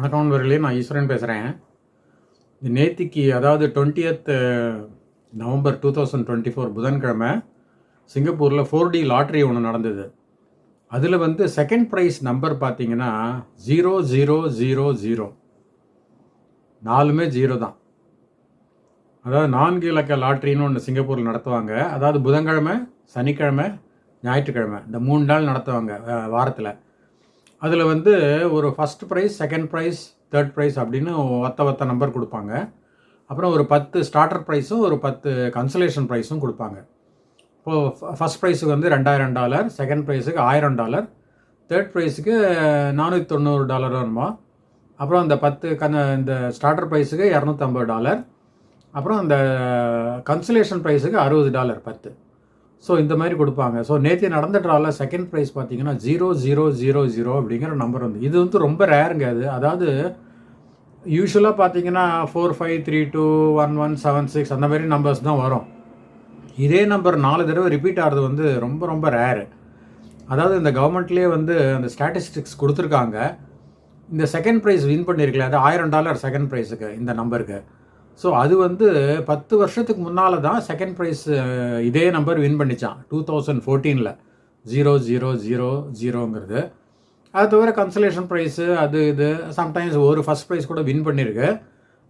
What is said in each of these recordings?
வணக்கம் நண்பர்களே நான் ஈஸ்வரன் பேசுகிறேன் இந்த நேத்திக்கு அதாவது twentieth November two thousand twenty four புதன்கிழமை சிங்கப்பூரில் ஃபோர் டி லாட்ரி ஒன்று நடந்தது. அதில் வந்து செகண்ட் ப்ரைஸ் நம்பர் பார்த்தீங்கன்னா ஜீரோ ஜீரோ ஜீரோ ஜீரோ நாலுமே ஜீரோ தான். அதாவது நான்கு இலக்க லாட்ரின்னு ஒன்று சிங்கப்பூரில் நடத்துவாங்க. அதாவது புதன்கிழமை சனிக்கிழமை ஞாயிற்றுக்கிழமை இந்த மூணு நாள் நடத்துவாங்க வாரத்தில். அதில் வந்து ஒரு first prize second prize third prize அப்படின்னு ஒத்த ஒத்த நம்பர் கொடுப்பாங்க. அப்புறம் ஒரு பத்து ஸ்டார்டர் ப்ரைஸும் ஒரு பத்து கன்சலேஷன் ப்ரைஸும் கொடுப்பாங்க. இப்போது ஃபஸ்ட் ப்ரைஸுக்கு வந்து ரெண்டாயிரம் டாலர் செகண்ட் ப்ரைஸுக்கு ஆயிரம் டாலர் தேர்ட் ப்ரைஸுக்கு நானூற்றி தொண்ணூறு டாலர் வருமா அப்புறம் அந்த பத்து கன் இந்த ஸ்டார்டர் ப்ரைஸுக்கு இரநூத்தம்பது டாலர் அப்புறம் அந்த கன்சலேஷன் ப்ரைஸுக்கு அறுபது டாலர் பத்து. ஸோ இந்த மாதிரி கொடுப்பாங்க. ஸோ நேற்று நடந்த ட்ராவில் செகண்ட் ப்ரைஸ் பார்த்தீங்கன்னா ஜீரோ ஜீரோ ஜீரோ ஜீரோ அப்படிங்கிற நம்பர் வந்து இது வந்து ரொம்ப ரேருங்க அது. அதாவது யூஸ்வலாக பார்த்தீங்கன்னா four five three two one one seven six அந்த மாதிரி நம்பர்ஸ் தான் வரும். இதே நம்பர் நாலு தடவை ரிப்பீட் ஆகிறது வந்து ரொம்ப ரொம்ப ரேரு அதாவது இந்த கவர்மெண்ட்லேயே வந்து அந்த ஸ்டாட்டிஸ்டிக்ஸ் கொடுத்துருக்காங்க. இந்த செகண்ட் ப்ரைஸ் வின் பண்ணியிருக்கல அது ஆயிரம் டாலர் செகண்ட் ப்ரைஸுக்கு இந்த நம்பருக்கு ஸோ அது வந்து பத்து வருஷத்துக்கு முன்னால் தான் செகண்ட் ப்ரைஸ் இதே நம்பர் வின் பண்ணிச்சான். டூ தௌசண்ட் ஃபோர்டீனில் ஜீரோ ஜீரோ ஜீரோ ஜீரோங்கிறது அது தவிர கன்சலேஷன் ப்ரைஸு அது இது சம்டைம்ஸ் ஒரு ஃபஸ்ட் ப்ரைஸ் கூட வின் பண்ணியிருக்கு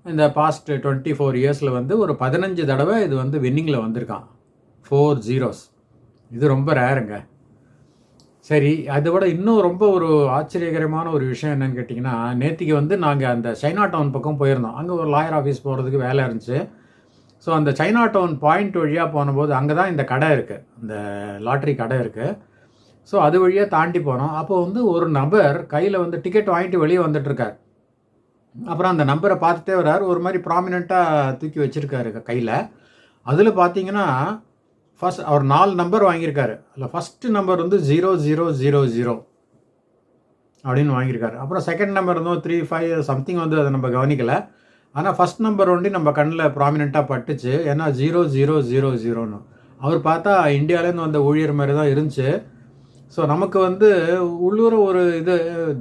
இந்த பாஸ்ட் டுவெண்ட்டி ஃபோர் இயர்ஸில் வந்து ஒரு பதினஞ்சு தடவை இது வந்து வின்னிங்கில் வந்திருக்கான். ஃபோர் ஜீரோஸ் இது ரொம்ப ரேருங்க சரி அதை விட இன்னும் ரொம்ப ஒரு ஆச்சரியகரமான ஒரு விஷயம் என்னன்னு கேட்டிங்கன்னா நேற்றுக்கு வந்து நாங்கள் அந்த சைனா டவுன் பக்கம் போயிருந்தோம். அங்கே ஒரு லாயர் ஆஃபீஸ் போகிறதுக்கு வேலை இருந்துச்சு. ஸோ அந்த சைனா டவுன் பாயிண்ட் வழியாக போனபோது அங்கே தான் இந்த கடை இருக்குது இந்த லாட்ரி கடை இருக்குது ஸோ அது வழியாக தாண்டி போனோம். அப்போ வந்து ஒரு நபர் கையில் வந்து டிக்கெட் வாங்கிட்டு வெளியே வந்துட்டுருக்கார். அப்புறம் அந்த நம்பரை பார்த்துட்டே வர்றார். ஒரு மாதிரி ப்ராமினெண்ட்டாக தூக்கி வச்சுருக்காரு கையில். அதில் பார்த்தீங்கன்னா ஃபஸ்ட் அவர் நாலு நம்பர் வாங்கியிருக்காரு. அதில் ஃபஸ்ட்டு நம்பர் வந்து ஜீரோ ஜீரோ ஜீரோ ஜீரோ அப்படின்னு வாங்கியிருக்காரு. அப்புறம் செகண்ட் நம்பர் இருந்தோம் த்ரீ ஃபைவ் சம்திங் வந்து அதை நம்ம கவனிக்கலை. ஆனால் ஃபஸ்ட் நம்பர் ஒண்டி நம்ம கண்ணில் ப்ராமினெண்ட்டாக பட்டுச்சு. ஏன்னா ஜீரோ ஜீரோ ஜீரோ ஜீரோன்னு அவர் பார்த்தா இந்தியாவிலேருந்து வந்த ஊழியர் மாதிரி தான் இருந்துச்சு. ஸோ நமக்கு வந்து உள்ளூர் ஒரு இது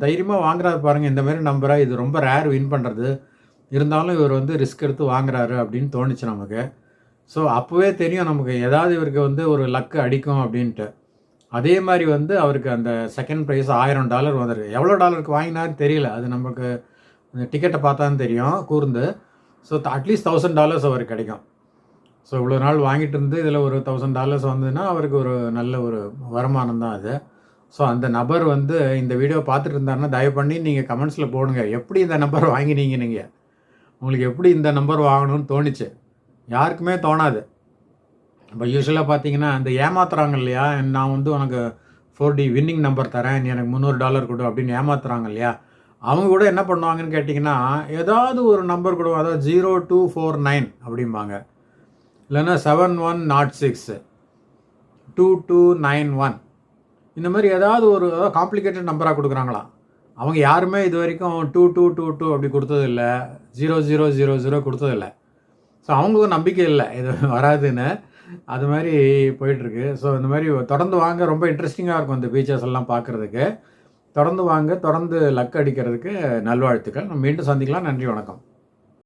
தைரியமாக வாங்குறாரு பாருங்கள் இந்த மாதிரி நம்பராக இது ரொம்ப ரேர் வின் பண்ணுறது இருந்தாலும் இவர் வந்து ரிஸ்க் எடுத்து வாங்குறாரு அப்படின்னு தோணுச்சு நமக்கு. ஸோ அப்போவே தெரியும் நமக்கு ஏதாவது இவருக்கு வந்து ஒரு லக்கு அடிக்கும் அப்படின்ட்டு. அதே மாதிரி வந்து அவருக்கு அந்த செகண்ட் ப்ரைஸ் ஆயிரம் டாலர் வந்துருக்கு. எவ்வளோ டாலருக்கு வாங்கினார்னு தெரியல. அது நமக்கு டிக்கெட்டை பார்த்தான்னு தெரியும் கூர்ந்து. ஸோ அட்லீஸ்ட் தௌசண்ட் டாலர்ஸ் அவருக்கு கிடைக்கும். ஸோ இவ்வளோ நாள் வாங்கிட்டு இருந்து இதில் ஒரு தௌசண்ட் டாலர்ஸ் வந்ததுன்னா அவருக்கு ஒரு நல்ல ஒரு வருமானம் தான் அது. ஸோ அந்த நபர் வந்து இந்த வீடியோ பார்த்துட்டு இருந்தாருன்னா தயவு பண்ணி நீங்கள் கமெண்ட்ஸில் போடுங்க. எப்படி இந்த நம்பர் வாங்கினீங்க நீங்கள் உங்களுக்கு எப்படி இந்த நம்பர் வாங்கணும்னு தோணுச்சு? யாருக்குமே தோணாது. இப்போ யூஸ்வலாக பார்த்தீங்கன்னா இந்த ஏமாத்துறாங்க இல்லையா நான் வந்து உனக்கு ஃபோர் டி வின்னிங் நம்பர் தரேன். நீ எனக்கு முந்நூறு டாலர் கொடு அப்படின்னு ஏமாத்துறாங்க இல்லையா அவங்க கூட என்ன பண்ணுவாங்கன்னு கேட்டிங்கன்னா ஏதாவது ஒரு நம்பர் கொடு அதாவது ஜீரோ டூ ஃபோர் நைன் அப்படிம்பாங்க. இல்லைன்னா seven one nought six two two nine one இந்த மாதிரி ஏதாவது ஒரு அதாவது காம்ப்ளிகேட்டட் நம்பராக கொடுக்குறாங்களா அவங்க யாருமே இது வரைக்கும் டூ டூ டூ டூ அப்படி கொடுத்ததில்ல. ஜீரோ ஜீரோ ஜீரோ ஜீரோ கொடுத்ததில்ல. ஸோ அவங்களுக்கும் நம்பிக்கை இல்லை. இது வராதுன்னு. அது மாதிரி போயிட்டுருக்கு. ஸோ இந்த மாதிரி தொடர்ந்து வாங்க ரொம்ப இன்ட்ரெஸ்டிங்காக இருக்கும் இந்த பீச்சர்ஸ் எல்லாம் பார்க்குறதுக்கு. தொடர்ந்து வாங்க தொடர்ந்து லக் அடிக்கிறதுக்கு நல்வாழ்த்துக்கள். நம்ம மீண்டும் சந்திக்கலாம். நன்றி வணக்கம்.